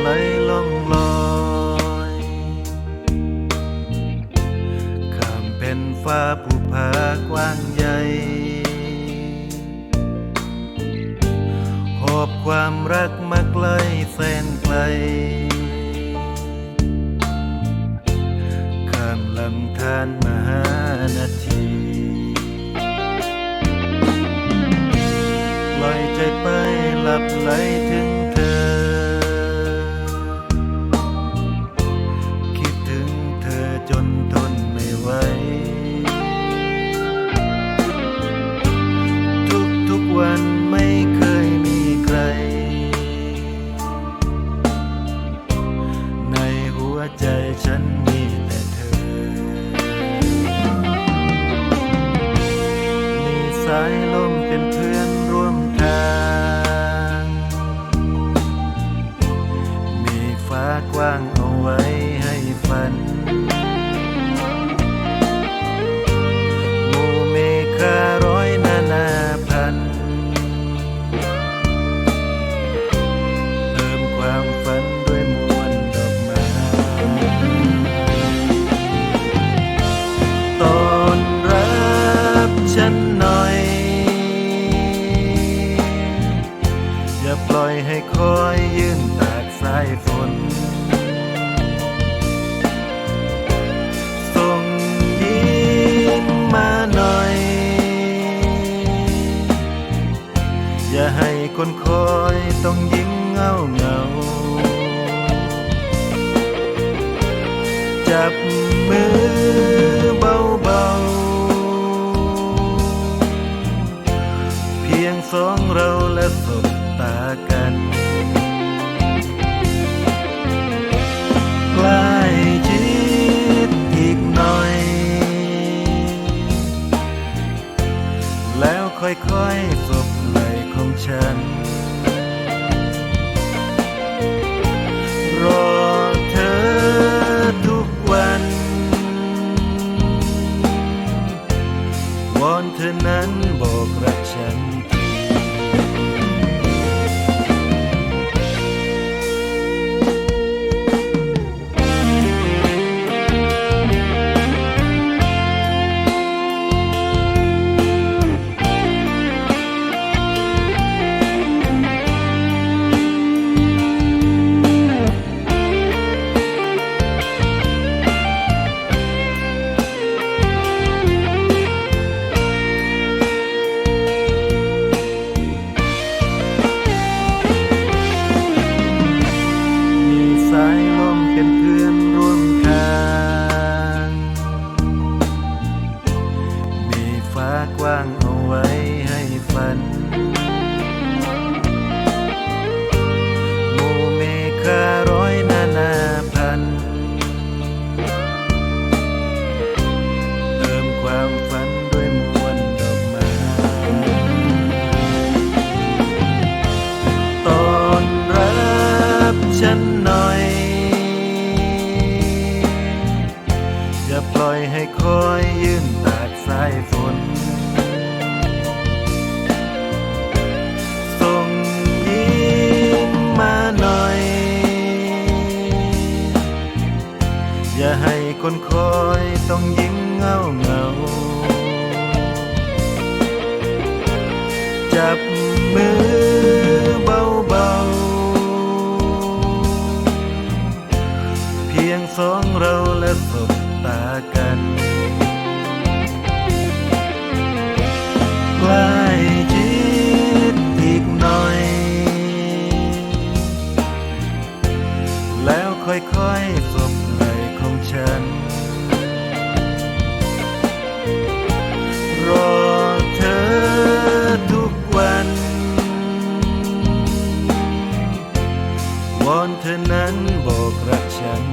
ไหลล่องลอยข้ามเป็นฟ้าภูผากว้างใหญ่หอบความรักมาไกลแสนไกลข้ามลำธารมหานาทีปล่อยใจไปหลับไหลถึง ฟ้ากว้างเอาไว้ให้ฝัน อย่าให้คนคอยต้องยิ้มเงาเงา จับมือเบาๆ เพียงสองเราและสบตากันใกล้ชิดอีกหน่อย แล้วค่อยๆสบไหล ของฉัน รอเธอทุกวัน วอนเธอนั้นบอกรักฉัน คอยยืนตากสายฝน ส่งยิ้มมาหน่อย อย่าให้คนคอยต้องยิ้มเงาเงา พียงสองเราและสบตากันใกล้ชิดอีกหน่อย แล้วค่อยๆสบไหลของฉัน รอเธอทุกวัน วอนเธอนั้นบอกรักฉัน